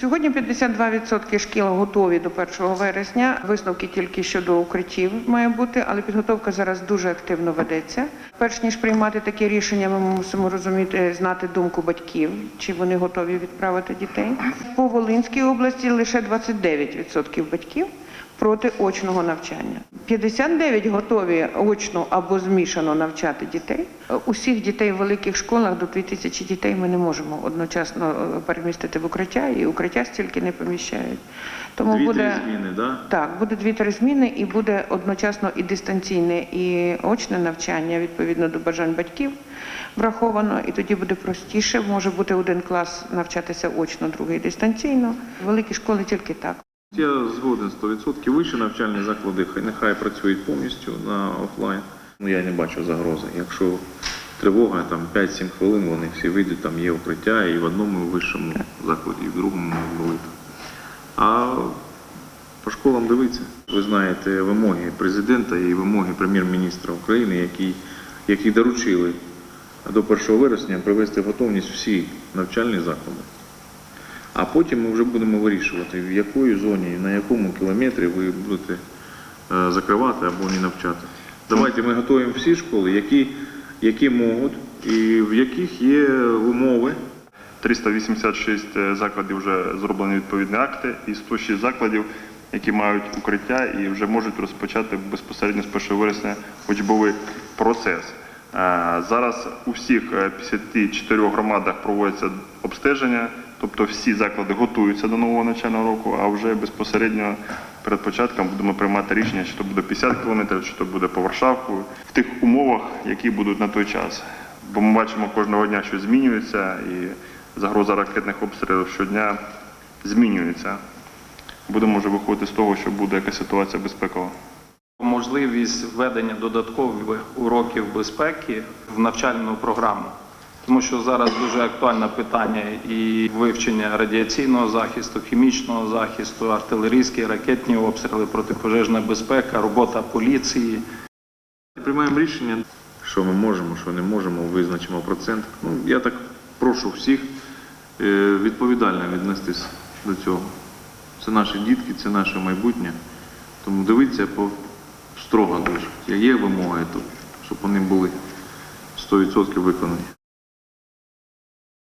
Сьогодні 52% шкіл готові до 1 вересня. Висновки тільки щодо укриттів має бути, але підготовка зараз дуже активно ведеться. Перш ніж приймати такі рішення, ми мусимо розуміти, знати думку батьків, чи вони готові відправити дітей. По Волинській області лише 29% батьків проти очного навчання. 59 готові очно або змішано навчати дітей. Усіх дітей в великих школах до 2000 дітей ми не можемо одночасно е, перемістити в укриття, і укриття стільки не поміщають. Тому Дві-три буде зміни, да? так, буде дві-три зміни, і буде одночасно і дистанційне, і очне навчання відповідно до бажань батьків враховано, і тоді буде простіше. Може бути один клас навчатися очно, другий дистанційно. Великі школи тільки так. Я згоден 100%. Вищі навчальні заклади хай нехай працюють повністю на офлайн. Ну я не бачу загрози. Якщо тривога, там 5-7 хвилин, вони всі вийдуть, там є укриття і в одному вищому закладі, і в другому великому. А по школам дивіться. Ви знаєте вимоги президента і вимоги прем'єр-міністра України, які, які доручили до 1 вересня привести готовність всі навчальні заклади. А потім ми вже будемо вирішувати, в якої зоні, на якому кілометрі ви будете е, закривати або не навчати. Давайте ми готуємо всі школи, які, які можуть і в яких є умови. 386 закладів вже зроблені відповідні акти, і 106 закладів, які мають укриття і вже можуть розпочати безпосередньо з 1 вересня учбовий процес. Е, Зараз у всіх е, 54 громадах проводяться обстеження, тобто всі заклади готуються до нового навчального року, а вже безпосередньо перед початком будемо приймати рішення, чи то буде 50 кілометрів, чи то буде по Варшавку, в тих умовах, які будуть на той час. Бо ми бачимо кожного дня, що змінюється, і загроза ракетних обстрілів щодня змінюється. Будемо вже виходити з того, що буде якась ситуація безпекова. можливість введення додаткових уроків безпеки в навчальну програму. Тому що зараз дуже актуальне питання і вивчення радіаційного захисту, хімічного захисту, артилерійські, ракетні обстріли, протипожежна безпека, робота поліції. Приймаємо рішення, що ми можемо, що не можемо, визначимо процент. Ну, я так прошу всіх е, відповідально віднестись до цього. Це наші дітки, це наше майбутнє. Тому дивіться по строго дуже. Є вимоги тут, щоб вони були 100% виконані.